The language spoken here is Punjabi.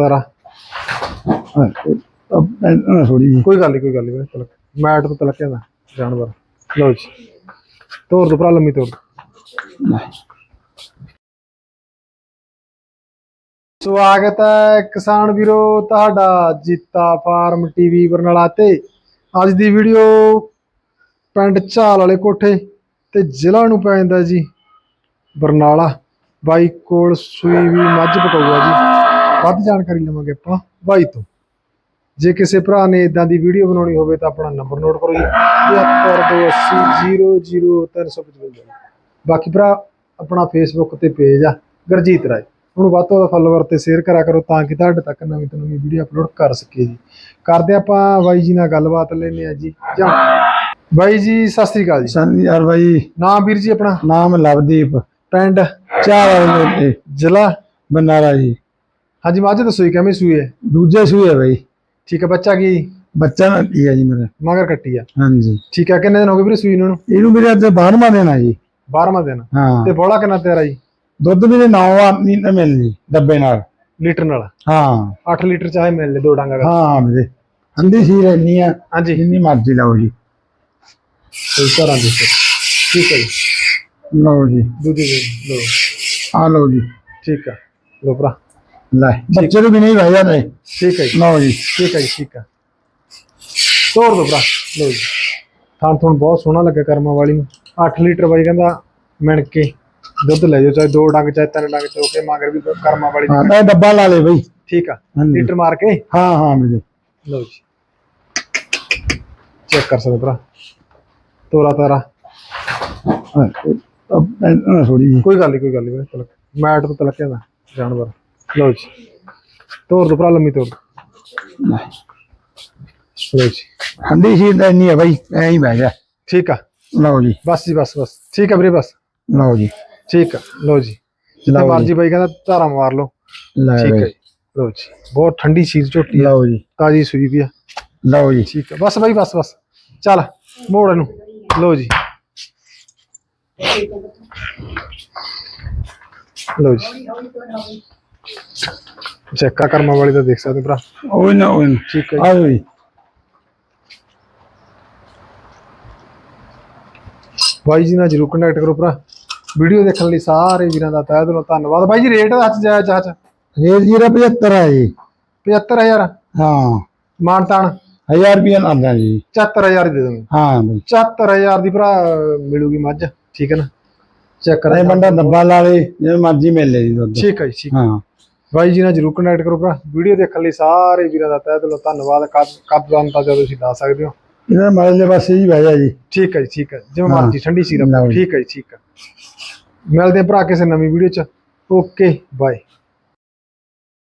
ਤਾਰਾ ਥੋੜੀ ਜੀ ਕੋਈ ਗੱਲ ਨਹੀਂ ਕੋਈ ਗੱਲ ਨਹੀਂ ਤਲਕ ਮੈਟ ਤੋਂ ਤਲਕ ਜਾਂਦਾ ਜਾਨਵਰ। ਲਓ ਜੀ। ਤੋਰ ਦੋ ਭਰਾ ਲੰਮੀ ਤੋਰ। ਸਵਾਗਤ ਹੈ ਕਿਸਾਨ ਵੀਰੋ ਤੁਹਾਡਾ ਜੀਤਾ ਫਾਰਮ ਟੀਵੀ ਬਰਨਾਲਾ ਤੇ। ਅੱਜ ਦੀ ਵੀਡੀਓ ਪਿੰਡ ਝਾਲ ਵਾਲੇ ਕੋਠੇ ਤੇ ਜ਼ਿਲ੍ਹਾ ਨੂੰ ਪੈ ਜਾਂਦਾ ਜੀ ਬਰਨਾਲਾ। ਬਾਈ ਕੋਲ ਸੂਈ ਵੀ ਮੱਝ ਪਕਾਊਗਾ ਜੀ। ਵੱਧ ਜਾਣਕਾਰੀ ਲਵਾਂਗੇ ਆਪਾਂ ਬਾਈ ਤੋਂ। ਜੇ ਕਿਸੇ ਭਰਾ ਨੇ ਇਦਾਂ ਦੀ ਵੀਡੀਓ ਬਣਾਉਣੀ ਹੋਵੇ ਤਾਂ ਆਪਣਾ ਨੰਬਰ ਨੋਟ ਕਰੋ ਜੀ। 7280000355 ਬਾਕੀ ਭਰਾ ਆਪਣਾ ਫੇਸਬੁੱਕ ਤੇ ਪੇਜ ਆ ਗਰਜੀਤ ਰਾਏ। ਉਹਨੂੰ ਵੱਧ ਤੋਂ ਵੱਧ ਫਾਲੋਵਰ ਤੇ ਸ਼ੇਅਰ ਕਰਿਆ ਕਰੋ ਤਾਂ ਕਿ ਤੁਹਾਡੇ ਤੱਕ ਨਵੀਂ ਤੋਂ ਨਵੀਂ ਵੀਡੀਓ ਅਪਲੋਡ ਕਰ ਸਕੀਏ ਜੀ। ਕਰਦੇ ਆਪਾਂ ਬਾਈ ਜੀ ਨਾਲ ਗੱਲਬਾਤ ਲੈਨੇ ਆ ਜੀ। ਜਾਂ ਬਾਈ ਜੀ ਸਤਿ ਸ੍ਰੀ ਅਕਾਲ ਜੀ। ਸੰਨੀ ਯਾਰ ਬਾਈ ਨਾਮ ਵੀਰ ਜੀ ਆਪਣਾ? ਨਾਮ ਲਵਦੀਪ। ਪਿੰਡ? ਚਾਰ ਜ਼ਿਲ੍ਹਾ? ਬਨਾਰਾ ਜੀ। ਹਾਂਜੀ ਮੱਝ ਦੱਸੋ ਕਿਵੇਂ ਸੂਈ ਹੈ? ਦੂਜੇ ਸੂਏ ਬਾਈ। ਠੀਕ ਹੈ ਬੱਚਾ ਕੀ? ਬੱਚਾ ਨਾ ਕੀ ਹੈ ਜੀ ਮੇਰਾ। ਮਗਰ ਕੱਟੀ ਆ। ਹਾਂਜੀ। ਠੀਕ ਹੈ ਕਿੰਨੇ ਦਿਨ ਹੋ ਗਏ ਵੀਰੇ ਸੂਈ ਨੂੰ? ਇਹਨੂੰ ਮੇਰੇ ਅੱਜ 12ਵਾਂ ਦਿਨ ਆ ਜੀ। 12ਵਾਂ ਦਿਨ। ਹਾਂ। ਤੇ ਬੋਲਾ ਕਿੰਨਾ ਤਿਆਰ ਆ ਜੀ? ਦੁੱਧ ਵੀ 9 ਆ ਨਹੀਂ ਮਿਲ ਜੀ ਡੱਬੇ ਨਾਲ। ਲੀਟਰ ਨਾਲ? ਹਾਂ। 8 ਲੀਟਰ ਚਾਹੇ ਮਿਲ ਲੈ ਦੋ ਡਾਂਗਾ ਹਾਂ ਮੇਰੇ ਠੰਡੀ ਸੀ ਰਹਿਣੀ ਆ ਹਾਂਜੀ। ਜਿੰਨੀ ਮਰਜ਼ੀ ਲਓ ਜੀ। ਕੋਈ ਤਰ੍ਹਾਂ ਦੀ। ਠੀਕ ਹੈ ਜੀ। ਲਓ ਜੀ। ਦੂਜੀ ਦੇ ਲੋ ਆ ਲਓ ਜੀ। ਠੀਕ ਹੈ ਲੋ ਭਰਾ। ਲੈ ਬੱਚੇ ਨੂੰ ਵੀ ਨਹੀਂ ਭਾਈ ਨੇ ਠੀਕ ਹੈ ਜੀ। ਲਓ ਜੀ। ਠੀਕ ਹੈ ਜੀ ਠੀਕ ਹੈ। ਤੋੜ ਦੋ ਭਰਾ ਲੋ ਜੀ। ਥਾਂ ਥੋਂ ਬਹੁਤ ਸੋਹਣਾ ਲੱਗਾ ਕਰਮਾਂ ਵਾਲੀ ਨੂੰ। 8 ਲੀਟਰ ਬਾਈ ਕਹਿੰਦਾ ਮਿਣ ਕੇ ਦੁੱਧ ਲੈ ਜਾਓ ਚਾਹੇ ਦੋ ਡੰਗ ਚਾਹੇ ਤਿੰਨ ਡੰਗ ਚੋਕੇ ਮਗਰ ਵੀ ਕਰਮਾਂ ਵਾਲੀ ਹਾਂ ਤਾਂ ਡੱਬਾ ਲਾ ਲੈ ਬਈ। ਠੀਕ ਆ। ਲੀਟਰ ਮਾਰ ਕੇ। ਹਾਂ ਹਾਂ ਮੇਰੇ ਲਓ ਜੀ। ਚੈੱਕ ਕਰ ਸਕਦੇ ਭਰਾ। ਤੋਰਾ ਤਾਰਾ। ਥੋੜੀ ਕੋਈ ਗੱਲ ਨਹੀਂ ਕੋਈ ਗੱਲ ਨਹੀਂ ਮੈਟ ਤੋਂ ਤਲਕ ਜਾਂਦਾ ਜਾਨਵਰ। ਲਓ ਜੀ ਤੋਰ ਦੋ ਭਰਾ ਲੰਮੀ ਤੋਰ ਦਿਓ। ਲਓ ਜੀ ਠੰਡੀ ਸੀ ਰਹਿਣੀ ਆ ਬਾਈ ਐਂ ਹੀ ਬਹਿ ਜਾ ਠੀਕ ਆ ਲਓ ਜੀ ਬਸ ਜੀ ਬਸ ਬਸ ਠੀਕ ਆ ਵੀਰੇ ਬਸ ਲਓ ਜੀ ਠੀਕ ਆ ਲਓ ਜੀ ਜਿੱਦਾਂ। ਮਰਜ਼ੀ ਬਾਈ ਕਹਿੰਦਾ ਧਾਰਾ ਮਾਰ ਲਓ ਲੈ ਠੀਕ ਹੈ ਲਓ ਜੀ ਬਹੁਤ ਠੰਡੀ ਚੀਜ਼ ਝੋਟੀ ਆ ਲਓ ਜੀ ਤਾਜੀ ਸੂਈ ਵੀ ਆ ਲਓ ਜੀ ਠੀਕ ਆ ਬਸ ਬਾਈ ਬਸ ਬਸ ਚੱਲ ਮੋੜ ਇਹਨੂੰ ਲਓ ਜੀ ਲਓ ਜੀ ਚੈੱਕ ਕਰਮਾ ਵਾਲੀ ਤਾਂ ਦੇਖ ਸਕਦੇ ਭਰਾ। ਉਹ ਨਾ ਉਹ ਠੀਕ ਹੈ ਆ ਜੀ ਬਾਈ ਜੀ ਨਾਲ ਜਰੂਰ ਕੰਟੈਕਟ ਕਰੋ ਭਰਾ। ਵੀਡੀਓ ਦੇਖਣ ਲਈ ਸਾਰੇ ਵੀਰਾਂ ਦਾ ਤਹਿ ਦਿਲੋਂ ਧੰਨਵਾਦ। ਬਾਈ ਜੀ ਰੇਟ ਹੱਥ ਜਾਇਜ਼ ਚਾਚ ਰੇਟ ਜੀਰਾ 75 ਹੈ ਜੀ। 75000 ਹਾਂ। ਮਾਨ ਤਾਨ। 1000 ਰੁਪਏ ਲਾਦਾ ਜੀ। 74000 ਦੇ ਦੋਗੇ ਹਾਂ ਬਈ। 74000 ਦੀ ਭਰਾ ਮਿਲੂਗੀ ਮੱਝ। ਠੀਕ ਹੈ ਨਾ? ਚੈੱਕ ਇਹ ਕਰਾਂ ਬੰਦਾ ਡੱਬਾ ਲਾ ਲੇ ਜਿਵੇਂ ਮਰਜ਼ੀ ਮਿਲ ਲੈ ਜੀ ਦੁੱਧ। ਠੀਕ ਹੈ ਜੀ ਠੀਕ। ਹਾਂ। ਬਾਈ ਜੀ ਨਾਲ ਜਰੂਰ ਕੰਟੈਕਟ ਕਰੋ ਭਰਾ। ਵੀਡੀਓ ਦੇਖਣ ਲਈ ਸਾਰੇ ਵੀਰਾਂ ਦਾ ਤਹਿ ਦਿਲੋਂ ਧੰਨਵਾਦ। ਕਦ ਕਦ ਦਾ ਤਾਂ ਜਦੋਂ ਤੁਸੀਂ ਦੱਸ ਸਕਦੇ ਹੋ? ਇਹਦਾ ਮਰਲੇ ਪਾਸੇ ਜੀ ਬਹਿ ਜਾ ਜੀ। ਠੀਕ ਹੈ ਜੀ ਠੀਕ ਹੈ। ਜਿਵੇਂ। ਮਰਜ਼ੀ ਠੰਡੀ ਸੀ ਲਓ ਜੀ। ਠੀਕ ਹੈ ਜੀ ਠੀਕ ਹੈ। ਮਿਲਦੇ ਭਰਾ ਕਿਸੇ ਨਵੀਂ ਵੀਡੀਓ ਚ। Okay bye